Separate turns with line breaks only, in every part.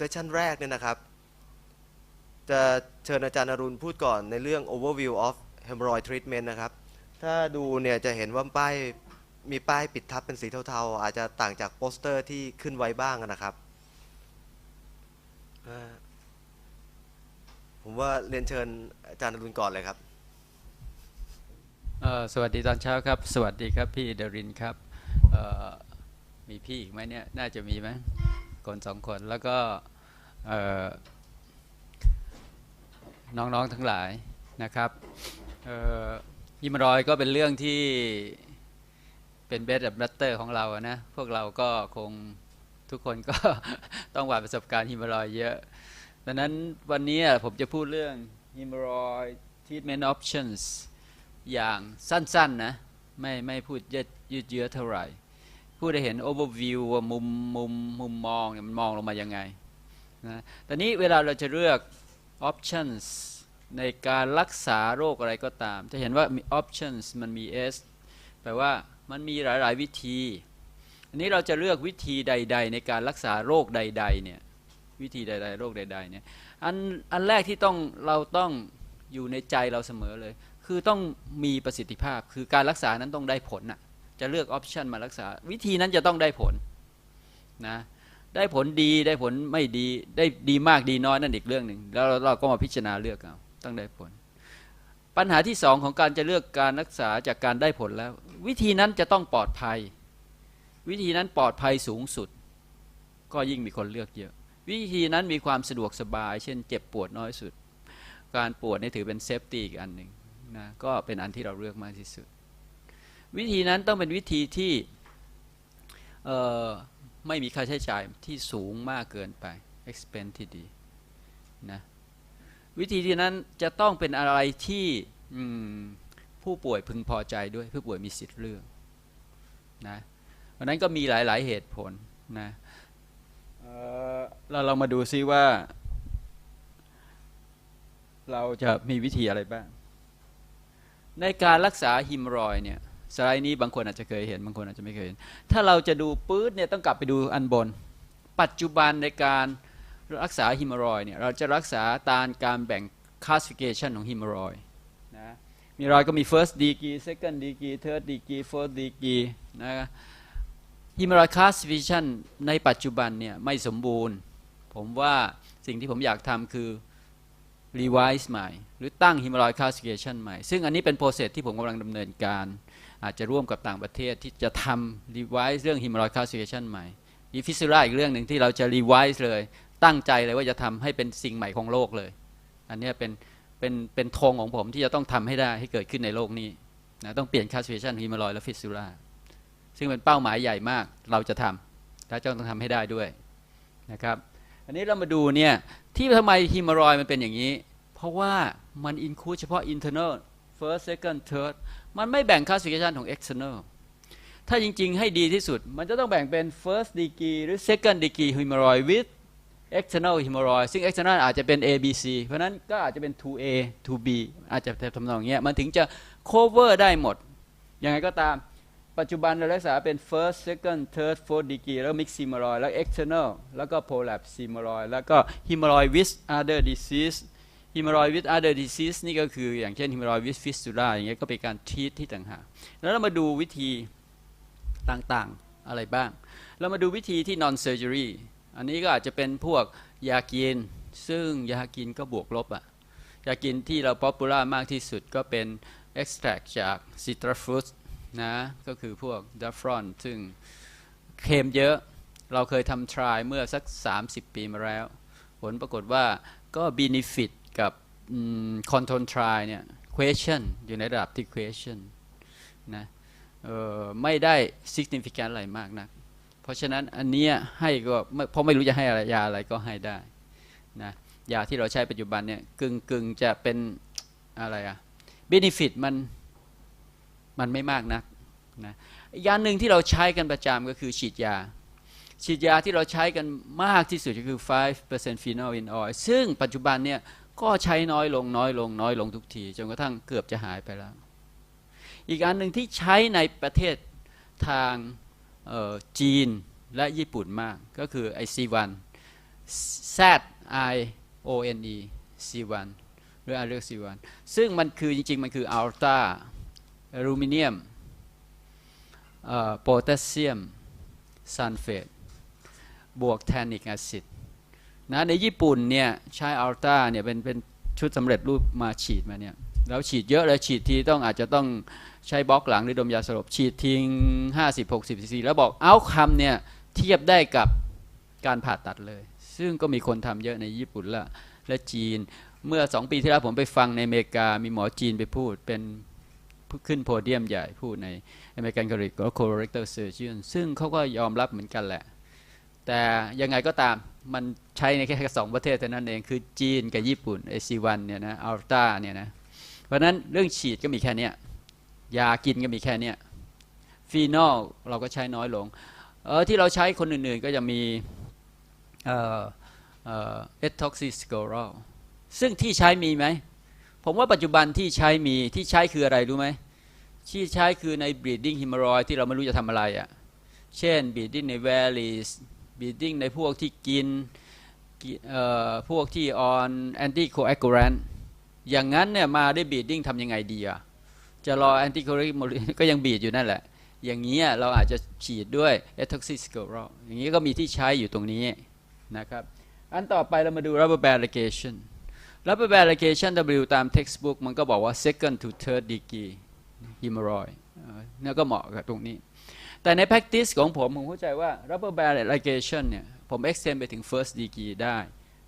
เซสชันแรกเนี่ยนะครับ จะเชิญอาจารย์อรุณพูดก่อนในเรื่อง overview of hemorrhoid treatment นะครับ ถ้าดูเนี่ยจะเห็นว่าป้ายมีป้ายปิดทับเป็นสีเทาๆ อาจจะต่างจากโปสเตอร์ที่ขึ้นไว้บ้างนะครับ ผมว่าเรียนเชิญอาจารย์อรุณก่อนเลยครับ
สวัสดีตอนเช้าครับ สวัสดีครับพี่เดรินครับ มีพี่อีกไหมเนี่ย น่าจะมีไหม คนสองคนแล้วก็น้องๆทั้งหลายนะครับเอ่อฮิมรอยด์ก็เป็นเรื่องที่เป็นเบสแบบบัตเตอร์ของเราอะนะพวกเราก็คงทุกคนก็ต้องหวานประสบการณ์ฮิมารอยด์เยอะดังนั้นวันนี้ผมจะพูดเรื่อง hemorrhoid treatment options อย่างสั้นๆนะไม่ไม่พูดยืดยืดเยื้อเท่าไหร่ พูดให้เห็น overview ว่ามุมมุมมุมมองเนี่ยมันมองลงมายังไงนะตอนนี้เวลาเราจะเลือก options ในการรักษาโรคอะไรก็ตาม จะเห็นว่ามี options มันมี s แปลว่ามันมีหลาย ๆ วิธี อันนี้เราจะเลือกวิธีใด ๆ ในการรักษาโรคใด ๆ เนี่ย วิธีใด ๆ โรคใด ๆ เนี่ย อัน อันแรกที่ต้อง เราต้องอยู่ในใจเราเสมอเลย คือต้องมีประสิทธิภาพ คือการรักษานั้นต้องได้ผลน่ะ จะเลือกออปชันมารักษา วิธีนั้นจะต้องได้ผลนะได้ผลดีได้ผลไม่ดีได้ดีมากดีน้อยนั่นอีกเรื่องหนึ่งแล้วเราก็มาพิจารณาเลือกเอาต้องได้ผล ปัญหาที่สองของการจะเลือกการรักษาจากการได้ผลแล้ว วิธีนั้นจะต้องปลอดภัย วิธีนั้นปลอดภัยสูงสุด ก็ยิ่งมีคนเลือกเยอะ วิธีนั้นมีความสะดวกสบาย เช่น เจ็บปวดน้อยสุด การปวดนี่ถือเป็นเซฟตี้อีกอันหนึ่งนะก็เป็นอันที่เราเลือกมากที่สุด วิธีนั้นต้องเป็นวิธีที่เอ่อไม่มีค่าใช้จ่ายที่สูงมากเกินไป expense ที่ดีนะวิธีที่นั้นจะต้องเป็นอะไรที่อืมผู้ป่วยพึงพอใจด้วยผู้ป่วยมีสิทธิ์เลือกนะเพราะนั้นก็มีหลาย ๆ เหตุผลนะเอ่อเราเรามาดูซิว่า เราจะมีวิธีอะไรบ้าง ในการรักษาฮิมรอยด์เนี่ย สไลด์นี้บางคนอาจจะเคยเห็นบางคนอาจจะไม่เคยเห็น ถ้าเราจะดูปื๊ดเนี่ยต้องกลับไปดูอันบน ปัจจุบันในการรักษาฮิมรอยเนี่ยเราจะรักษาตามการแบ่ง classification ของฮิมรอยนะมีรอยก็มี first degree second degree third degree fourth degree นะฮิมรอย classification ในปัจจุบันเนี่ยไม่สมบูรณ์ ผมว่าสิ่งที่ผมอยากทำคือ revise ใหม่ หรือตั้ง hemorrhoid classification ใหม่ ซึ่งอันนี้เป็น process ที่ผมกำลังดำเนินการ อาจจะร่วมกับต่างประเทศที่จะทำ revise เรื่อง hemorrhoid classification ใหม่อีฟิส u ราอีกเรื่องหนึ่งที่เราจะ revise เลย ตั้งใจเลยว่าจะทำให้เป็นสิ่งใหม่ของโลกเลย อันนี้เป็นเป็นเป็นธงของผมที่จะต้องทำให้ได้ให้เกิดขึ้นในโลกนี้นะต้องเปลี่ยน classification hemorrhoid และ fistula ซึ่งเป็นเป้าหมายใหญ่มากเราจะทำและจะต้องทำให้ได้ด้วยนะครับอันนี้เรามาดูเนี่ยที่ทำไมฮิมารอยมันเป็นอย่างนี้ เพราะว่ามันอินคูเฉพาะ internal first second third มันไม่แบ่ง classification ของ external ถ้าจริง ๆ ให้ดีที่สุด มันจะต้องแบ่งเป็น first degree หรือ second degree hemorrhoid with external hemorrhoid ซึ่ง external อาจจะเป็น A B C เพราะนั้นก็อาจจะเป็น 2A 2B อาจจะทำนองเงี้ย มันถึงจะ cover ได้หมด ยังไงก็ตาม ปัจจุบันเรารักษาเป็น first second third fourth degree แล้ว mixed hemorrhoid แล้ว external แล้วก็ prolapse hemorrhoid แล้วก็ hemorrhoid with other disease hemorrhoid with other disease นี่ก็คืออย่างเช่น hemorrhoid with fistula อย่างเงี้ยก็เป็นการทีทที่ต่างหากแล้วเรามาดูวิธีต่างๆอะไรบ้าง เรามาดูวิธีที่ non surgery อันนี้ก็อาจจะเป็นพวกยากิน ซึ่งยากินก็บวกลบอะยากินที่เรา popular มากที่สุดก็เป็น extract จาก citrus fruit นะก็คือพวกดัฟฟรอนซึ่งเค็มเยอะเราเคยทำทรายเมื่อสัก 30 ปีมาแล้ว ผลปรากฏว่าก็ benefit กับ control try เนี่ย question อยู่ในระดับที่ question นะไม่ได้ significant อะไรมากนะัก เพราะฉะนั้นอันเนี้ยให้ก็เพราะไม่รู้จะให้อะไรยาอะไรก็ให้ได้นะยาที่เราใช้ปัจจุบันเนี่ยกึ่งกึ่งจะเป็นอะไรอะ benefit มันมันไม่มากนักนะยาหนึ่งที่เราใช้กันประจำก็คือฉีดยา ฉีดยาที่เราใช้กันมากที่สุดก็คือ 5% phenol in oil ซึ่งปัจจุบันเนี่ย ก็ใช้น้อยลงน้อยลงน้อยลงทุกที จนกระทั่งเกือบจะหายไปแล้ว อีกอันหนึ่งที่ใช้ในประเทศทางจีนและญี่ปุ่นมาก ก็คือไอซีวัน Z I O N E C1 หรืออาเรียก C1 ซึ่งมันคือจริง ๆ มันคืออัลตราอลูมิเนียมโพแทสเซียมซัลเฟตบวกแทนิกแอซิด นะในญี่ปุ่นเนี่ยใช้อัลตราเนี่ยเป็นเป็นชุดสำเร็จรูปมาฉีดมาเนี่ยแล้วฉีดเยอะเลยฉีดทีต้องอาจจะต้องใช้บล็อกหลังหรือดมยาสลบฉีดทิ้ง50-60 ซีซีแล้วบอกเอาคำเนี่ยเทียบได้กับการผ่าตัดเลย ซึ่งก็มีคนทำเยอะในญี่ปุ่นละและจีนเมื่อสองปีที่แล้วผมไปฟังในอเมริกา มีหมอจีนไปพูดเป็นขึ้นโพเดียมใหญ่พูดใน American Colorectal Surgeon ซึ่งเขาก็ยอมรับเหมือนกันแหละ แต่ยังไงก็ตาม มันใช้ในแค่สองประเทศเท่านั้นเองคือจีนกับญี่ปุ่นไอซีวันเนี่ยนะอัลต้าเนี่ยนะเพราะนั้นเรื่องฉีดก็มีแค่นี้ยากินก็มีแค่นี้ฟีนอลเราก็ใช้น้อยลงเออที่เราใช้คนอื่นๆก็จะมีเอ่อเอ่อเอทอกซิสโกรอลซึ่งที่ใช้มีไหม ผมว่าปัจจุบันที่ใช้มีที่ใช้คืออะไรรู้ไหมที่ใช้คือใน bleeding hemorrhoid ที่เราไม่รู้จะทำอะไรอะ่ะ เช่น bleeding ใน varices bleeding ในพวกที่กินพวกที่ on anticoagulant อย่างนั้นเนี่ยมาได้ bleeding ทำยังไงดีอะจะรอ anticoagulant ก็ยังบีดอยู่นั่นแหละ อย่างนี้เราอาจจะฉีดด้วย etoxicoscleral อย่างนี้ก็มีที่ใช้อยู่ตรงนี้นะครับ อันต่อไปเรามาดู rubber band ligation rubber band ligation W ตาม textbook มันก็บอกว่า second to third degree hemorrhoid เนี่ยก็เหมาะกับตรงนี้ แต่ใน practice ของผม ผมเข้าใจว่า rubber band ligation เนี่ย ผม extend ไปถึง first degree ได้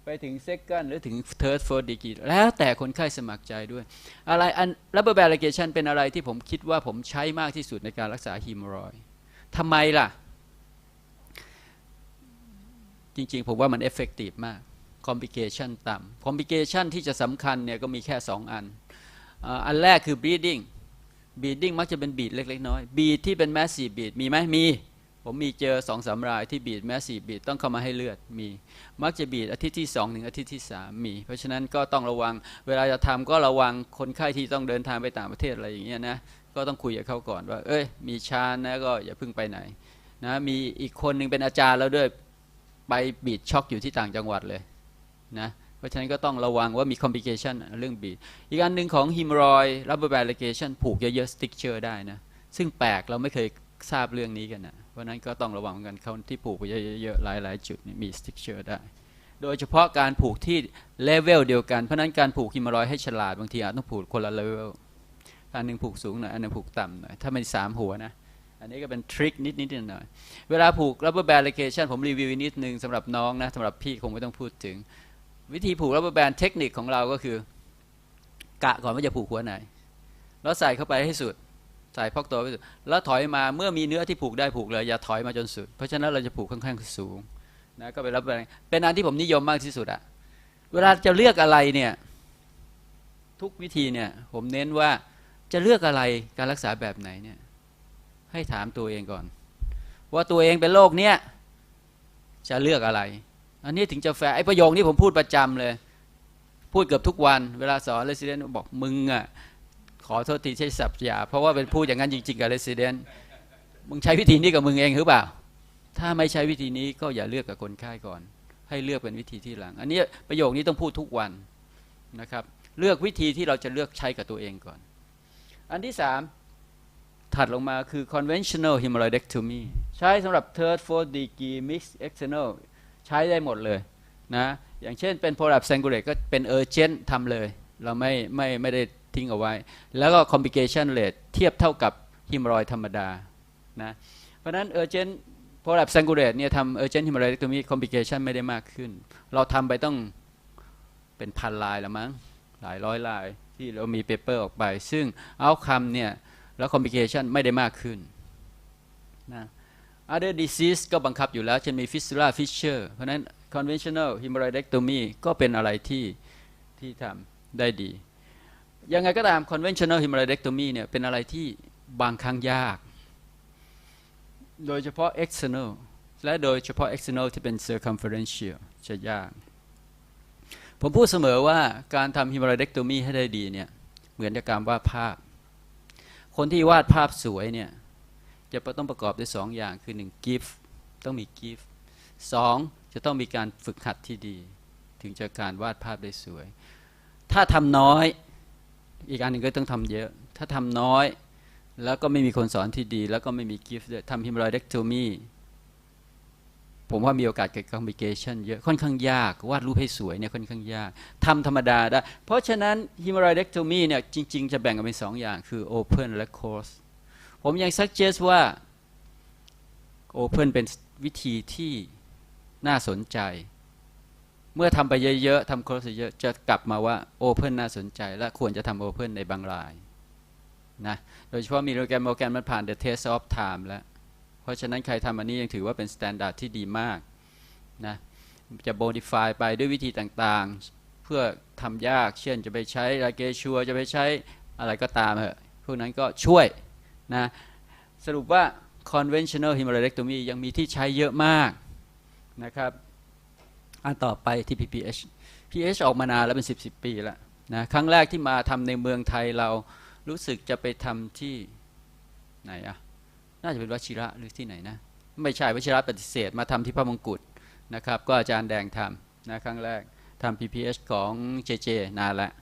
ไปถึง second หรือถึง third fourth degree แล้วแต่คนไข้สมัครใจด้วย อะไรอัน rubber band ligation เป็นอะไรที่ผมคิดว่าผมใช้มากที่สุดในการรักษา hemorrhoid ทำไมล่ะ จริงๆ ผมว่ามัน effective มาก complication ต่ำ complication ที่จะสำคัญเนี่ยก็มีแค่ 2 อันอ่าอันแรกคือ bleeding bleeding มักจะเป็นบีดเล็ก ๆ น้อยบีดที่เป็น massive bead มีไหมมี ผมมีเจอสองสามรายที่บีด massive bead ต้องเข้ามาให้เลือดมี มักจะบีดอาทิตย์ที่2ถึงอาทิตย์ที่3มี เพราะฉะนั้นก็ต้องระวัง เวลาจะทำก็ระวังคนไข้ที่ต้องเดินทางไปต่างประเทศอะไรอย่างเงี้ยนะก็ต้องคุยกับเขาก่อนว่า เอ้ย มีชานะก็อย่าเพิ่งไปไหนนะมีอีกคนหนึ่งเป็นอาจารย์แล้วด้วยไปบีดช็อกอยู่ที่ต่างจังหวัดเลยนะ เพราะฉะนั้นก็ต้องระวังว่ามี complication เรื่องบีดอีกอันหนึ่งของ hemorrhoid rubber band ligation ผูกเยอะๆ stricture ได้นะ ซึ่งแปลกเราไม่เคยทราบเรื่องนี้กันนะเพราะฉะนั้นก็ต้องระวังกันเขาที่ผูกไปเยอะๆหลายๆ จุดนี่มี stricture ได้ โดยเฉพาะการผูกที่เลเวลเดียวกัน เพราะฉะนั้นการผูก hemorrhoid ให้ฉลาดบางทีอาจต้องผูกคนละเลเวลอันหนึ่งผูกสูงหน่อยอันหนึงผูกต่ำหน่อยถ้ามันสามหัวนะอันนี้ก็เป็นทริคนิดๆหน่อยเวลาผูก rubber band ligation ผมรีวิวนิดนึงสำหรับน้องนะสำหรับพี่คงไม่ต้องพูดถึง วิธีผูก rubber band เทคนิคของเราก็คือ กะก่อนว่าจะผูกหัวไหน แล้วใส่เข้าไปให้สุด ใส่พอกตัวไปสุด แล้วถอยมาเมื่อมีเนื้อที่ผูกได้ผูกเลย อย่าถอยมาจนสุด เพราะฉะนั้นเราจะผูกค่อนข้างสูงนะก็เป็น rubber band เป็นอันที่ผมนิยมมากที่สุดอะเวลาจะเลือกอะไรเนี่ยทุกวิธีเนี่ยผมเน้นว่าจะเลือกอะไรการรักษาแบบไหนเนี่ยให้ถามตัวเองก่อน ว่าตัวเองเป็นโรคเนี้ยจะเลือกอะไร อันนี้ถึงจะแฟร์ไอ้ประโยคนี้ผมพูดประจำเลย พูดเกือบทุกวันเวลาสอนเรสซิเดนบอกมึงอะขอโทษทีใช้สับยาเพราะว่าเป็นพูดอย่างนั้นจริง ๆ กับเรสซิเดนมึงใช้วิธีนี้กับมึงเองหรือเปล่า ถ้าไม่ใช้วิธีนี้ก็อย่าเลือกกับคนไข้ก่อน ให้เลือกเป็นวิธีที่หลัง อันนี้ประโยคนี้ต้องพูดทุกวันนะครับ เลือกวิธีที่เราจะเลือกใช้กับตัวเองก่อน อันที่สามถัดลงมาคือ conventional hemorrhoidectomy ใช้สำหรับ third fourth degree mixed external ใช้ได้หมดเลยนะอย่างเช่นเป็น prolapse sanguinary ก็เป็น urgent ทำเลย เราไม่ไม่ไม่ได้ทิ้งเอาไว้ แล้วก็ complication rate เทียบเท่ากับ hemorrhoid ธรรมดานะเพราะนั้น urgent prolapse sanguinary เนี่ยทำ urgent hemorrhoidectomy complication ไม่ได้มากขึ้น เราทำไปต้องเป็นพันลายล้วมั้งหลายร้อยลายที่เรามีเปเปอร์ออกไป ซึ่ง outcome เนี่ยแล้ว complication ไม่ได้มากขึ้นนะ other disease ก็บังคับอยู่แล้วเช่นมี fistula fissure เพราะนั้น conventional hemorrhoidectomy ก็เป็นอะไรที่ที่ทำได้ดี ยังไงก็ตาม conventional hemorrhoidectomy เนี่ยเป็นอะไรที่บางครั้งยาก โดยเฉพาะ external และโดยเฉพาะ external ที่เป็น circumferential จะยาก ผมพูดเสมอว่าการทำ hemorrhoidectomy ให้ได้ดีเนี่ยเหมือนกับการวาดภาพ คนที่วาดภาพสวยเนี่ย จะต้องประกอบด้วยสองอย่างคือหนึ่ง gift ต้องมี gift สองจะต้องมีการฝึกหัดที่ดี ถึงจะการวาดภาพได้สวย ถ้าทำน้อย อีกอันหนึ่งก็ต้องทำเยอะ ถ้าทำน้อย แล้วก็ไม่มีคนสอนที่ดี แล้วก็ไม่มีกิฟต์ด้วยทำฮิมรอยเด็กโทมีผมว่ามีโอกาสเกิดคอมบิเคชันเยอะค่อนข้างยาก วาดรูปให้สวยเนี่ยค่อนข้างยากทำธรรมดาได้ เพราะฉะนั้นฮิมรอยเด็กโทมีเนี่ยจริง ๆ จะแบ่งกันเป็นสองอย่างคือ Open และ Close ผมยัง suggest ว่า Open เป็นวิธีที่น่าสนใจ เมื่อทำไปเยอะๆทำ Close เยอะๆจะกลับมาว่า Open น่าสนใจ และควรจะทำ Open ในบางรายนะโดยเฉพาะมีโปรแกรมโปรแกรมมันผ่าน The Test of Time แล้ว เพราะฉะนั้นใครทำอันนี้ยังถือว่าเป็นสแตนดาร์ดที่ดีมากนะจะ modify ไปด้วยวิธีต่างๆ เพื่อทำยาก เช่นจะไปใช้ไรเกชัวจะไปใช้อะไรก็ตามเหอะพวกนั้นก็ช่วย นะสรุปว่า conventional hemorrhoidectomy ยังมีที่ใช้เยอะมากนะครับอันต่อไปที่ PPH PH ออกมานานแล้วเป็น 10 10 ปีแล้วนะครั้งแรกที่มาทำในเมืองไทยเรารู้สึกจะไปทำที่ไหนอะน่าจะเป็นวชิระหรือที่ไหนนะ ไม่ใช่วชิระปฏิเสธมาทำที่พระมงกุฎนะครับ ก็อาจารย์แดงทำนะครั้งแรกทำ PPH ของ JJ นานแล้ว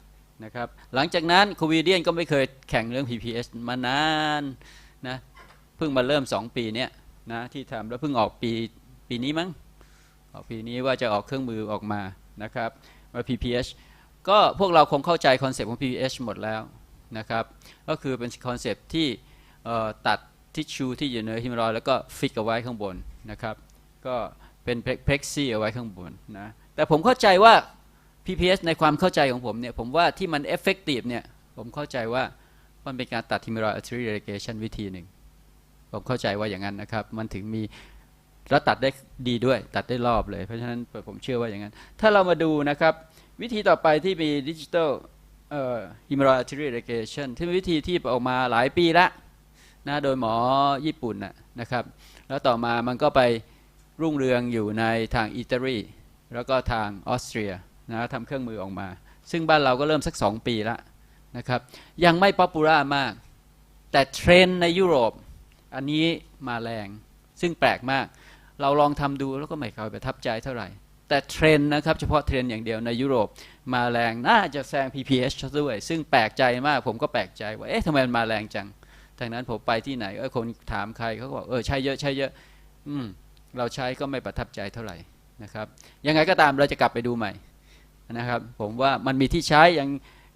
นะครับหลังจากนั้นคูวีเดียนก็ไม่เคยแข่งเรื่อง PPH มานานนะเพิ่งมาเริ่ม 2 ปีเนี้ยนะที่ทำแล้วเพิ่งออกปีปีนี้มั้งออกปีนี้ว่าจะออกเครื่องมือออกมานะครับมา PPH ก็พวกเราคงเข้าใจคอนเซปต์ของ PPH หมดแล้วนะครับก็คือเป็นคอนเซปต์ที่ตัดทิชชูที่อยู่เหนือฮิมรอยแล้วก็ฟิกเอาไว้ข้างบนนะครับก็เป็นเพล็กซี่เอาไว้ข้างบนนะแต่ผมเข้าใจว่า PPS ในความเข้าใจของผมเนี่ย ผมว่าที่มันเอฟเฟกตีฟเนี่ย ผมเข้าใจว่ามันเป็นการตัดฮิมรอยอัลทรีเรเกชันวิธีหนึ่ง ผมเข้าใจว่าอย่างนั้นนะครับ มันถึงมีแล้วตัดได้ดีด้วย ตัดได้รอบเลย เพราะฉะนั้นผมเชื่อว่าอย่างนั้น ถ้าเรามาดูนะครับ วิธีต่อไปที่มีดิจิ t a ลเอ่อฮิมรอยอัลเทอรีเรเกชันที่เป็นวิธีที่ออกมาหลายปีละนะโดยหมอญี่ปุ่นนะนะครับ แล้วต่อมามันก็ไปรุ่งเรืองอยู่ในทางอิตาลีแล้วก็ทางออสเตรีย นะทำเครื่องมือออกมา ซึ่งบ้านเราก็เริ่มสัก 2 ปีและนะครับยังไม่ป๊อปปูล่ามาก แต่เทรนในยุโรป อันนี้มาแรง ซึ่งแปลกมาก เราลองทำดูแล้วก็ไม่เคยประทับใจเท่าไหร่ แต่เทรนนะครับเฉพาะเทรนอย่างเดียวในยุโรปมาแรงน่าจะแซง PPH ด้วย ซึ่งแปลกใจมากผมก็แปลกใจว่าเอ๊ะทำไมมันมาแรงจังดังนั้นผมไปที่ไหนเออคนถามใครเขาบอกเออใช้เยอะใช้เยอะ อืมเราใช้ก็ไม่ประทับใจเท่าไหร่นะครับ ยังไงก็ตามเราจะกลับไปดูใหม่ นะครับผมว่ามันมีที่ใช้อย่าง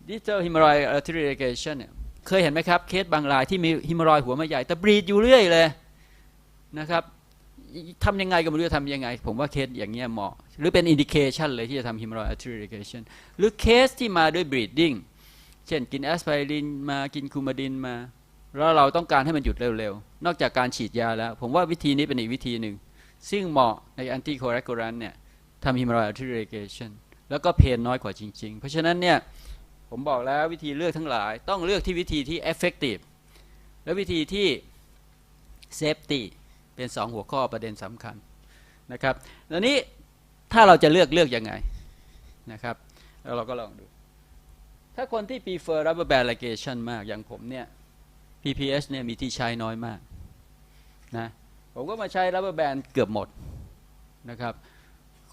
digital hemorrhoid artery irrigation เนี่ยเคยเห็นไหมครับ เคสบางรายที่มีฮิมรอยหัวไม่ใหญ่ แต่บรีดอยู่เรื่อยเลยนะครับทำยังไงก็ไม่รู้จะทำยังไง ผมว่าเคสอย่างเงี้ยเหมาะ หรือเป็นอินดิเคชันเลยที่จะทำฮิมรอย artery irrigation หรือเคสที่มาด้วย bleeding เช่นกินแอสไพรินมากินคูมาดินมา แล้วเราต้องการให้มันหยุดเร็วๆ นอกจากการฉีดยาแล้ว ผมว่าวิธีนี้เป็นอีกวิธีหนึ่ง ซึ่งเหมาะในแอนตี้โคเรกูรันเนี่ยทำฮิมรอยอัลทริเกชัน แล้วก็เพนน้อยกว่าจริง ๆ เพราะฉะนั้นเนี่ยผมบอกแล้ววิธีเลือกทั้งหลาย ต้องเลือกที่วิธีที่ effective และวิธีที่ safety เป็นสองหัวข้อประเด็นสำคัญนะครับแล้วนี้ถ้าเราจะเลือกเลือกยังไงนะครับแล้วเราก็ลองดู ถ้าคนที่ prefer rubber band ligation มากอย่างผมเนี่ย PPS เนี่ยมีที่ใช้น้อยมากนะผมก็มาใช้ rubber band เกือบหมดนะครับ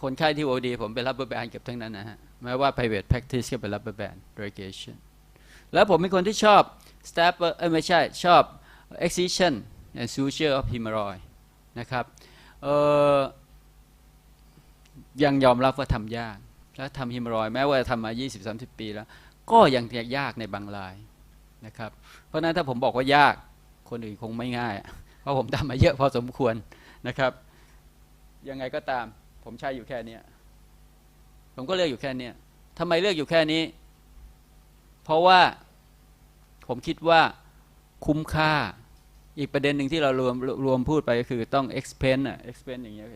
คนไข้ที่ OD ผมเป็น rubber band เกือบทั้งนั้นนะฮะแม้ว่า private practice ก็เป็น rubber band irrigation แล้วผมเป็นคนที่ชอบ stapler เอ้ยไม่ใช่ชอบ excision and suture of hemorrhoid นะครับเออยังยอมรับว่าทำยาก แล้วทำ hemorrhoid แม้ว่าจะทำมา 20-30 ปีแล้ว ก็ยังยากในบางรายนะครับ เพราะนั้นถ้าผมบอกว่ายากคนอื่นคงไม่ง่าย เพราะผมทำมาเยอะพอสมควรนะครับ ยังไงก็ตาม ผมใช้อยู่แค่เนี้ยผมก็เลือกอยู่แค่เนี้ยทำไมเลือกอยู่แค่นี้ เพราะว่าผมคิดว่าคุ้มค่า อีกประเด็นหนึ่งที่เรารวมรวมพูดไปก็คือต้อง expense อะ expense อย่างเงี้ย